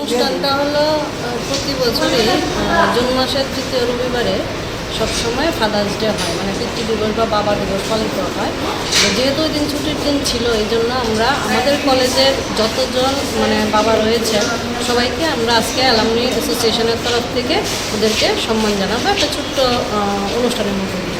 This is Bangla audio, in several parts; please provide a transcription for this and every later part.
অনুষ্ঠানটা হলো প্রতি বছরই জুন মাসের তৃতীয় রবিবারে সবসময় ফাদার্স ডে হয় মানে পিতৃ দিবস বা বাবা দিবস পালিত হয়। যেহেতু ওই দিন ছুটির দিন ছিল, এই জন্য আমরা আমাদের কলেজের যতজন মানে বাবা রয়েছেন, সবাইকে আমরা আজকে অ্যালামনি অ্যাসোসিয়েশনের তরফ থেকে ওদেরকে সম্মান জানাব। একটা ছোট্ট অনুষ্ঠানের মধ্যে দিয়ে।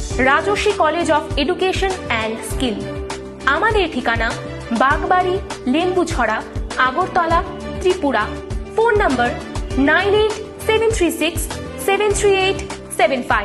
Rajarshi college of education and skill. আমাদের ঠিকানা Bagbari Lembuchhara Agartala, Tripura. Phone number nine eight seven three six seven three eight seven five.